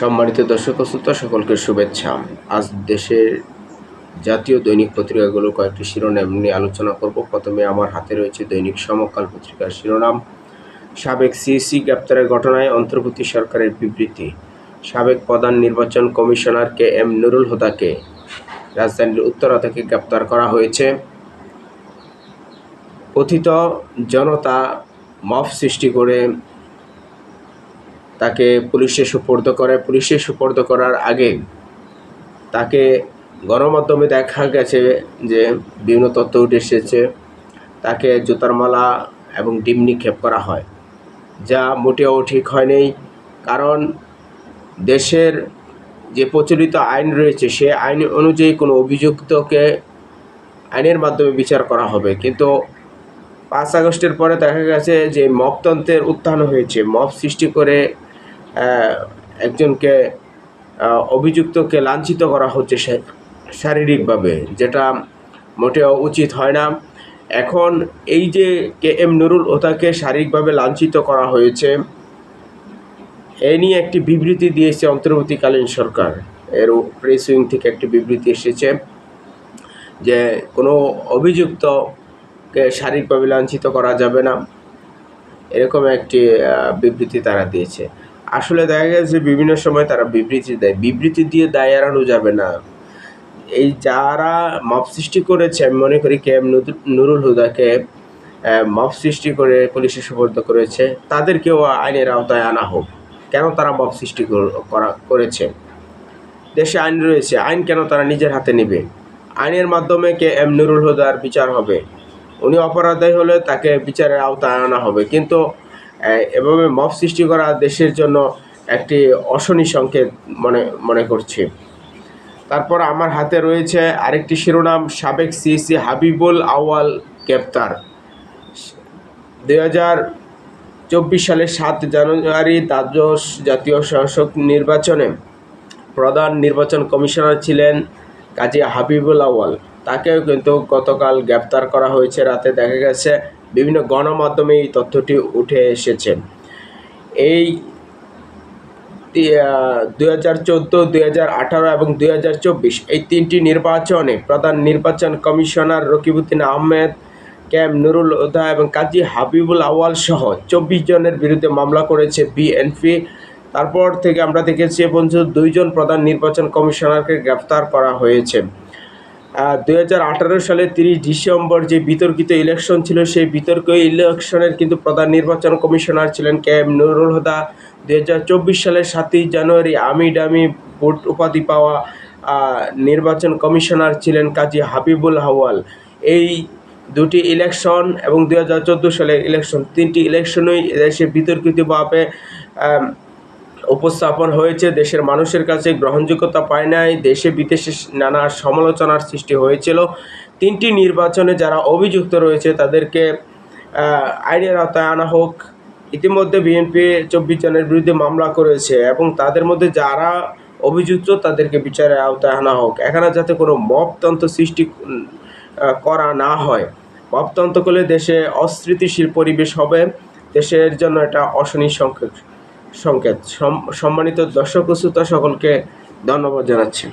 সম্মানিত দর্শক শ্রোতা, সকলকে শুভেচ্ছা। আজ দেশের জাতীয় দৈনিক পত্রিকাগুলো কয়েকটি শিরোনাম নিয়ে আলোচনা করব। প্রথমে আমার হাতে রয়েছে দৈনিক সমকাল পত্রিকার শিরোনাম। সাবেক সিইসি গ্রেপ্তারের ঘটনায় অন্তর্বর্তী সরকারের বিবৃতি। সাবেক প্রধান নির্বাচন কমিশনার কে এম নুরুল হুদাকে রাজধানীর উত্তরা থেকে গ্রেপ্তার করা হয়েছে। কথিত জনতা মফ সৃষ্টি করে তাকে পুলিশে সুপর্দ করে, পুলিশে সুপর্দ করার আগে তাকে গণমাধ্যমে দেখা গেছে যে বিভিন্ন তথ্য উঠে এসেছে, তাকে জুতার মালা এবং ডিম নিক্ষেপ করা হয়, যা মোটেও ঠিক হয়নি কারণ দেশের যে প্রচলিত আইন রয়েছে, সে আইন অনুযায়ী কোনো অভিযুক্তকে আইনের মাধ্যমে বিচার করা হবে। কিন্তু পাঁচ আগস্টের পরে দেখা গেছে যে মপতন্ত্রের উত্থান হয়েছে। মপ সৃষ্টি করে একজনকে অভিযুক্তকে লাঞ্ছিত করা হচ্ছে শারীরিকভাবে, যেটা মোটেও উচিত হয় না। এখন এই যে কে এম নুরুল ওতাকে শারীরিকভাবে লাঞ্ছিত করা হয়েছে এই নিয়ে একটি বিবৃতি দিয়েছে অন্তর্বর্তীকালীন সরকার। এর প্রেস উইং থেকে একটি বিবৃতি এসেছে যে, কোনো অভিযুক্তকে শারীরিকভাবে লাঞ্ছিত করা যাবে না। এরকম একটি বিবৃতি তারা দিয়েছে। আসলে দেখা গেছে বিভিন্ন সময় তারা বিবৃতি দেয়। বিবৃতি দিয়ে দায় এড়ানো যাবে না। এই যারা মব সৃষ্টি করেছে, আমি মনে করি কে এম নুরুল হুদাকে মব সৃষ্টি করে পুলিশে সুপর্দ করেছে, তাদেরকেও আইনের আওতায় আনা হোক। কেন তারা মব সৃষ্টি কর- করা করেছে? দেশে আইন রয়েছে। আইন কেন তারা নিজের হাতে নেবে? আইনের মাধ্যমে কে এম নুরুল হুদার বিচার হবে? উনি অপরাধী হলে তাকে বিচারের আওতায় আনা হবে। কিন্তু এভাবে মব সৃষ্টি করা দেশের জন্য একটি অশনি সংকেত মনে মনে করছি। তারপর আমার হাতে রয়েছে আরেকটি শিরোনাম, সাবেক সিইসি হাবিবুল আওয়াল গ্রেপ্তার। দুই হাজার চব্বিশ সালের সাত জানুয়ারি দ্বাদশ জাতীয় শাসক নির্বাচনে প্রধান নির্বাচন কমিশনার ছিলেন কাজী হাবিবুল আওয়াল তাকেও কিন্তু গতকাল গ্রেপ্তার করা হয়েছে। রাতে দেখা গেছে বিভিন্ন গণমাধ্যমে এই তথ্যটি উঠে এসেছে। এই দুই হাজার চোদ্দ, দুই হাজার আঠারো এবং দুই হাজার চব্বিশ এই তিনটি নির্বাচনে প্রধান নির্বাচন commissioner Rakibuddin Ahmed K M Nurul Huda এবং কাজী হাবিবুল আওয়াল সহ চব্বিশ জনের বিরুদ্ধে মামলা করেছে বিএনপি। তারপর থেকে আমরা দেখেছি পর্যন্ত দুইজন প্রধান নির্বাচন কমিশনারকে গ্রেফতার করা হয়েছে। দুই হাজার আঠারো সালে তিরিশ ডিসেম্বর যে বিতর্কিত ইলেকশন ছিল, সেই বিতর্ক ইলেকশনের কিন্তু প্রধান নির্বাচন কমিশনার ছিলেন কে এম নুরুল হুদা। দুই হাজার চব্বিশ সালের সাতই জানুয়ারি আমি ডামি ভোট উপাধি পাওয়া নির্বাচন কমিশনার ছিলেন কাজী হাবিবুল হাওয়াল। এই দুটি ইলেকশন এবং দুই হাজার চোদ্দ সালের ইলেকশন, তিনটি ইলেকশনই দেশে বিতর্কিতভাবে উপস্থাপন হয়েছে, দেশের মানুষের কাছে গ্রহণযোগ্যতা পায় নাই, দেশে বিদেশে নানা সমালোচনার সৃষ্টি হয়েছিল। তিনটি নির্বাচনে যারা অভিযুক্ত রয়েছে, তাদেরকে আইনের আওতায় আনা হোক। ইতিমধ্যে বিএনপি চব্বিশ জনের বিরুদ্ধে মামলা করেছে এবং তাদের মধ্যে যারা অভিযুক্ত, তাদেরকে বিচারের আওতায় আনা হোক। এখানে যাতে কোনো মপতন্ত্র সৃষ্টি করা না হয়। মপতন্ত্র করলে দেশে অস্থিতিশীল পরিবেশ হবে, দেশের জন্য এটা অশনি সংকেত। সংকেত। সম- সম্মানিত দর্শক শ্রোতা সকলকে ধন্যবাদ জানাচ্ছি।